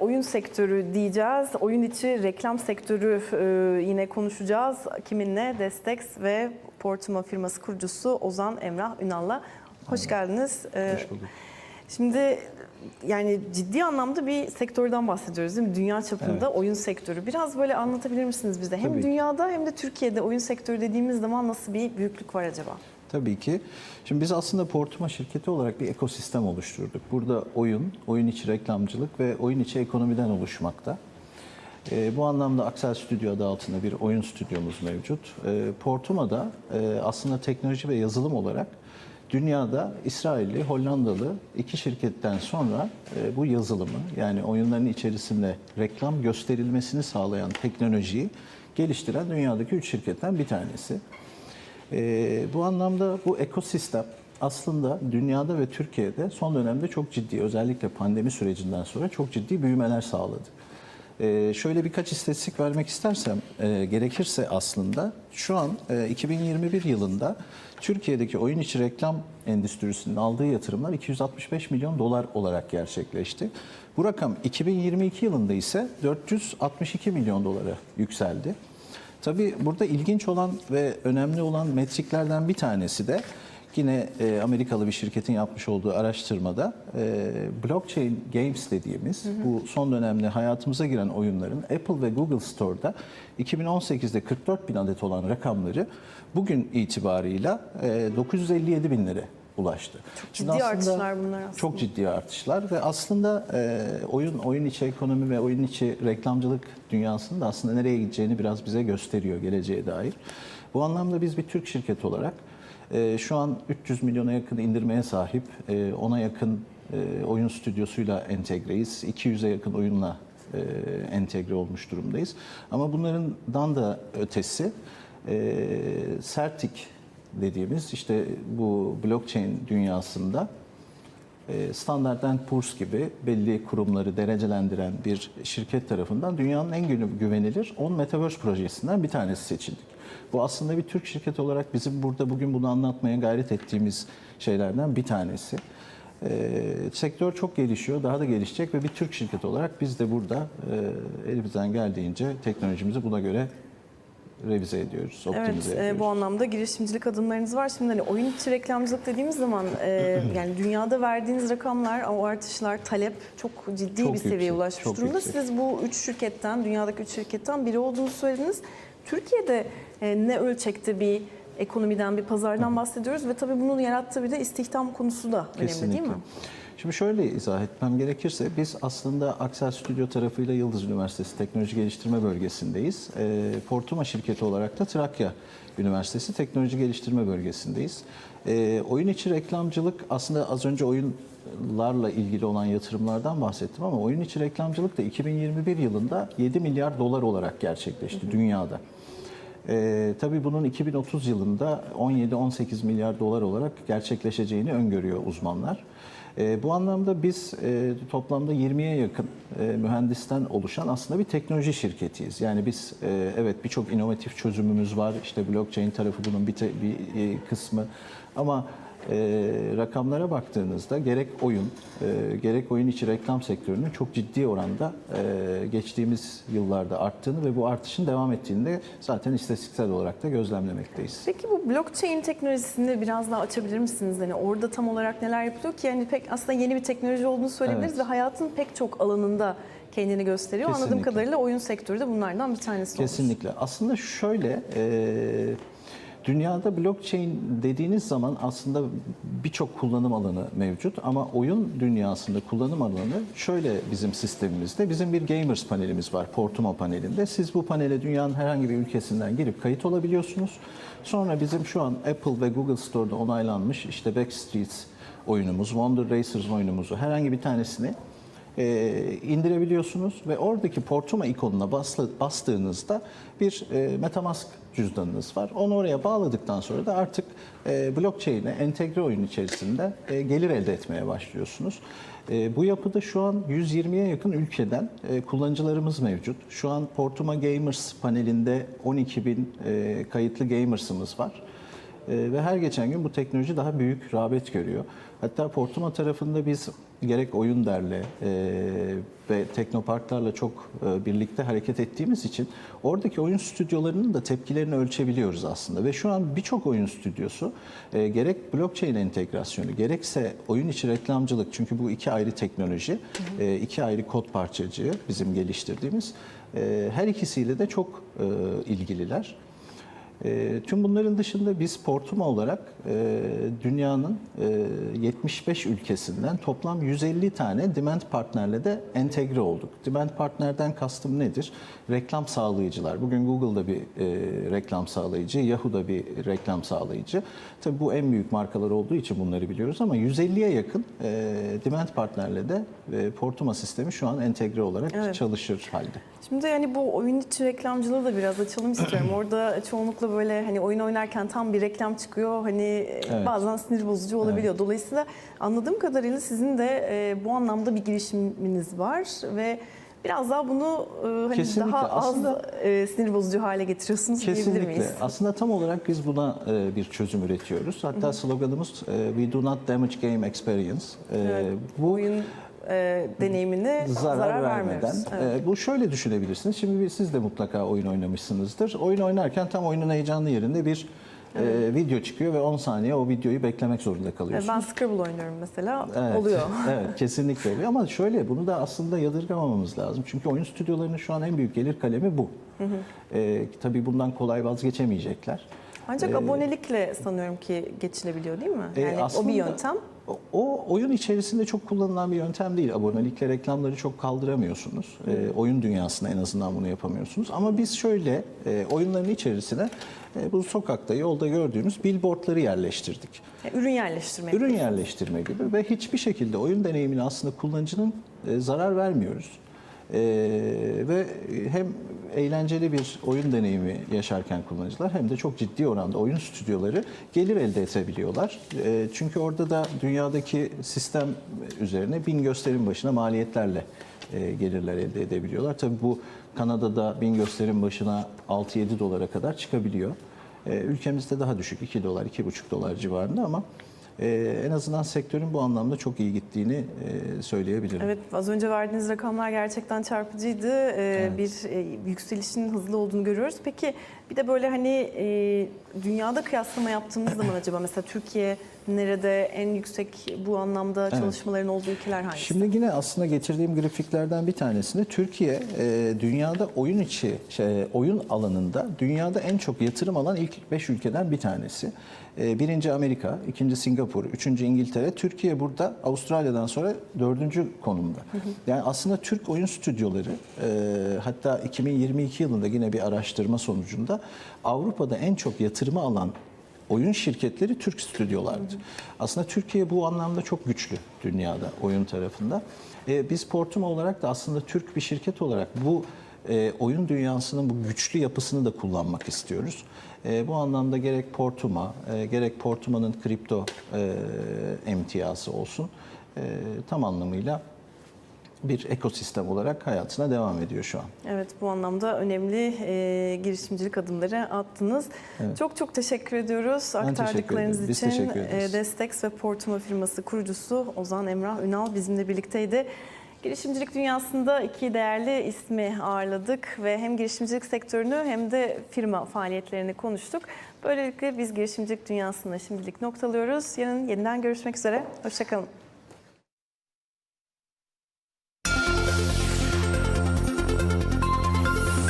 Oyun sektörü diyeceğiz. Oyun içi reklam sektörü e, yine konuşacağız. Kiminle? Destex ve Portuma firması kurucusu Ozan Emrah Ünal'la. Hoş geldiniz. E, Hoş bulduk. Şimdi yani ciddi anlamda bir sektörden bahsediyoruz değil mi? Dünya çapında Evet. oyun sektörü. Biraz böyle anlatabilir misiniz bize? Hem Tabii. dünyada hem de Türkiye'de oyun sektörü dediğimiz zaman nasıl bir büyüklük var acaba? Tabii ki. Şimdi biz aslında Portuma şirketi olarak bir ekosistem oluşturduk. Burada oyun, oyun içi reklamcılık ve oyun içi ekonomiden oluşmakta. Ee, bu anlamda Axel Studio adı altında bir oyun stüdyomuz mevcut. Ee, Portuma'da e, aslında teknoloji ve yazılım olarak dünyada İsrailli, Hollandalı iki şirketten sonra e, bu yazılımı yani oyunların içerisinde reklam gösterilmesini sağlayan teknolojiyi geliştiren dünyadaki üç şirketten bir tanesi. Ee, bu anlamda bu ekosistem aslında dünyada ve Türkiye'de son dönemde çok ciddi, özellikle pandemi sürecinden sonra çok ciddi büyümeler sağladı. Ee, şöyle birkaç istatistik vermek istersem e, gerekirse aslında şu an e, 2021 yılında Türkiye'deki oyun içi reklam endüstrisinin aldığı yatırımlar 265 milyon dolar olarak gerçekleşti. Bu rakam 2022 yılında ise 462 milyon dolara yükseldi. Tabii burada ilginç olan ve önemli olan metriklerden bir tanesi de yine e, Amerikalı bir şirketin yapmış olduğu araştırmada e, blockchain games dediğimiz bu son dönemde hayatımıza giren oyunların Apple ve Google Store'da 2018'de 44 bin adet olan rakamları bugün itibarıyla e, 957 binlere ulaştı. ciddi Şimdi aslında artışlar bunlar aslında. Çok ciddi artışlar ve aslında e, oyun, oyun içi ekonomi ve oyun içi reklamcılık dünyasının da aslında nereye gideceğini biraz bize gösteriyor geleceğe dair. Bu anlamda biz bir Türk şirketi olarak e, şu an 300 milyona yakın indirmeye sahip, e, ona yakın e, oyun stüdyosuyla entegreyiz, 200'e yakın oyunla e, entegre olmuş durumdayız. Ama bunlardan da ötesi e, Sertik dediğimiz işte bu blockchain dünyasında e, Standard Poor's gibi belli kurumları derecelendiren bir şirket tarafından dünyanın en gü- güvenilir 10 Metaverse projesinden bir tanesi seçildik. Bu aslında bir Türk şirket olarak bizim burada bugün bunu anlatmaya gayret ettiğimiz şeylerden bir tanesi. E, sektör çok gelişiyor, daha da gelişecek ve bir Türk şirketi olarak biz de burada e, elimizden geldiğince teknolojimizi buna göre revize ediyoruz, optimize Evet, ediyoruz. e, bu anlamda girişimcilik adımlarınız var. Şimdi hani oyun içi reklamcılık dediğimiz zaman e, yani dünyada verdiğiniz rakamlar, o artışlar, talep çok ciddi Çok bir seviyeye yüksek, ulaşmış çok durumda. yüksek. Siz bu üç şirketten, dünyadaki üç şirketten biri olduğunu söylediniz. Türkiye'de e, ne ölçekte bir ekonomiden, bir pazardan bahsediyoruz ve tabii bunun yarattığı bir de istihdam konusu da önemli değil mi? Şimdi şöyle izah etmem gerekirse biz aslında Aksel Stüdyo tarafıyla Yıldız Üniversitesi Teknoloji Geliştirme Bölgesi'ndeyiz. E, Portuma şirketi olarak da Trakya Üniversitesi Teknoloji Geliştirme Bölgesi'ndeyiz. E, oyun içi reklamcılık aslında az önce oyunlarla ilgili olan yatırımlardan bahsettim ama oyun içi reklamcılık da 2021 yılında 7 milyar dolar olarak gerçekleşti dünyada. Ee, tabii bunun 2030 yılında 17-18 milyar dolar olarak gerçekleşeceğini öngörüyor uzmanlar. Ee, bu anlamda biz e, toplamda 20'ye yakın e, mühendisten oluşan aslında bir teknoloji şirketiyiz. Yani biz e, evet birçok inovatif çözümümüz var. İşte blockchain tarafı bunun bir, te- bir e, kısmı ama e, rakamlara baktığınızda gerek oyun, e, gerek oyun içi reklam sektörünün çok ciddi oranda e, geçtiğimiz yıllarda arttığını ve bu artışın devam ettiğini de zaten istatistiksel olarak da gözlemlemekteyiz. Peki bu blockchain teknolojisini biraz daha açabilir misiniz? Yani orada tam olarak neler yapılıyor ki? Yani pek aslında yeni bir teknoloji olduğunu söyleyebiliriz Evet. ve hayatın pek çok alanında kendini gösteriyor. Anladığım Kesinlikle. kadarıyla oyun sektörü de bunlardan bir tanesi. Kesinlikle. Aslında şöyle, e, dünyada blockchain dediğiniz zaman aslında birçok kullanım alanı mevcut ama oyun dünyasında kullanım alanı şöyle bizim sistemimizde. Bizim bir gamers panelimiz var, Portuma panelinde. Siz bu panele dünyanın herhangi bir ülkesinden girip kayıt olabiliyorsunuz. Sonra bizim şu an Apple ve Google Store'da onaylanmış işte Backstreet oyunumuz, Wonder Racers oyunumuzu herhangi bir tanesini e, indirebiliyorsunuz ve oradaki Portuma ikonuna baslı- bastığınızda bir e, MetaMask cüzdanınız var. Onu oraya bağladıktan sonra da artık e, blockchain'e entegre oyun içerisinde e, gelir elde etmeye başlıyorsunuz. E, bu yapıda şu an 120'ye yakın ülkeden e, kullanıcılarımız mevcut. Şu an Portuma Gamers panelinde 12 bin e, kayıtlı gamers'ımız var. E, ve her geçen gün bu teknoloji daha büyük rağbet görüyor. Hatta Portuma tarafında biz gerek Oyunder'le e, ve Teknoparklarla çok e, birlikte hareket ettiğimiz için oradaki oyun stüdyolarının da tepkilerini ölçebiliyoruz aslında. Ve şu an birçok oyun stüdyosu e, gerek blockchain entegrasyonu gerekse oyun içi reklamcılık çünkü bu iki ayrı teknoloji, e, iki ayrı kod parçacığı bizim geliştirdiğimiz e, her ikisiyle de çok e, ilgililer. E, tüm bunların dışında biz Portuma olarak e, dünyanın e, 75 ülkesinden toplam 150 tane demand partnerle de entegre olduk. Demand partnerden kastım nedir? Reklam sağlayıcılar. Bugün Google'da bir e, reklam sağlayıcı, Yahoo'da bir reklam sağlayıcı. Tabii bu en büyük markalar olduğu için bunları biliyoruz ama 150'ye yakın e, demand partnerle de e, Portuma sistemi şu an entegre olarak Evet. çalışır halde. Şimdi yani bu oyun içi reklamcılığı da biraz açalım istiyorum. Orada çoğunlukla böyle hani oyun oynarken tam bir reklam çıkıyor. Hani Evet. bazen sinir bozucu olabiliyor. Dolayısıyla anladığım kadarıyla sizin de e, bu anlamda bir girişiminiz var ve biraz daha bunu e, hani Kesinlikle. daha az Aslında- e, sinir bozucu hale getiriyorsunuz diyebilir Kesinlikle. miyiz? Aslında tam olarak biz buna e, bir çözüm üretiyoruz. Hatta sloganımız e, We do not damage game experience. E, Evet. Bu Oyun e, deneyimini zarar, zarar, vermeden. vermiyoruz. Evet. e, bu şöyle düşünebilirsiniz. Şimdi siz de mutlaka oyun oynamışsınızdır. Oyun oynarken tam oyunun heyecanlı yerinde bir e, video çıkıyor ve 10 saniye o videoyu beklemek zorunda E, kalıyorsunuz. Ben Scrabble oynuyorum mesela. Evet, Oluyor. evet kesinlikle oluyor ama şöyle bunu da aslında yadırgamamamız lazım. Çünkü oyun stüdyolarının şu an en büyük gelir kalemi bu. E, tabii bundan kolay vazgeçemeyecekler. Ancak Ee, abonelikle sanıyorum ki geçilebiliyor değil mi? E, Yani o aslında bir yöntem. O, oyun içerisinde çok kullanılan bir yöntem değil. Abonelikle reklamları çok kaldıramıyorsunuz. E, oyun dünyasında en azından bunu yapamıyorsunuz. Ama biz şöyle e, oyunların içerisine e, bu sokakta, yolda gördüğümüz billboardları yerleştirdik. Yani ürün yerleştirme. Ürün yerleştirme gibi ve hiçbir şekilde oyun deneyimini aslında kullanıcının e, zarar vermiyoruz. E, ve hem eğlenceli bir oyun deneyimi yaşarken kullanıcılar hem de çok ciddi oranda oyun stüdyoları gelir elde edebiliyorlar. E, çünkü orada da dünyadaki sistem üzerine bin gösterim başına maliyetlerle e, gelirler elde edebiliyorlar. Tabii bu Kanada'da bin gösterim başına 6-7 dolara kadar çıkabiliyor. E, ülkemizde daha düşük 2 dolar, 2,5 dolar civarında ama e, en azından sektörün bu anlamda çok iyi gittiğini e, söyleyebilirim. Evet az önce verdiğiniz rakamlar gerçekten çarpıcıydı. Ee, Bir e, yükselişin hızlı olduğunu görüyoruz. Peki bir de böyle hani e, dünyada kıyaslama yaptığımız zaman acaba mesela Türkiye nerede en yüksek bu anlamda çalışmaların olduğu ülkeler hangisi? Şimdi yine aslında getirdiğim grafiklerden bir tanesinde Türkiye e, dünyada oyun içi şey, oyun alanında dünyada en çok yatırım alan ilk 5 ülkeden bir tanesi. E, birinci Amerika, ikinci Singapur, üçüncü İngiltere. Türkiye burada Avustralya'dan sonra dördüncü konumda. Yani aslında Türk oyun stüdyoları e, hatta 2022 yılında yine bir araştırma sonucunda Avrupa'da en çok yatırımı alan oyun şirketleri Türk stüdyolardı. Aslında Türkiye bu anlamda çok güçlü dünyada oyun tarafında. E, biz Portuma olarak da aslında Türk bir şirket olarak bu e, oyun dünyasının bu güçlü yapısını da kullanmak istiyoruz. E, bu anlamda gerek Portuma, e, gerek Portuma'nın kripto e, emtiyası olsun e, tam anlamıyla bir ekosistem olarak hayatına devam ediyor şu an. Evet bu anlamda önemli e, girişimcilik adımları attınız. Evet. Çok çok teşekkür ediyoruz teşekkür aktardıklarınız. Biz için. teşekkür ederiz. Destex ve Portuma firması kurucusu Ozan Emrah Ünal bizimle birlikteydi. Girişimcilik dünyasında iki değerli ismi ağırladık ve hem girişimcilik sektörünü hem de firma faaliyetlerini konuştuk. Böylelikle biz girişimcilik dünyasında şimdilik noktalıyoruz. Yarın yeniden görüşmek üzere. Hoşçakalın.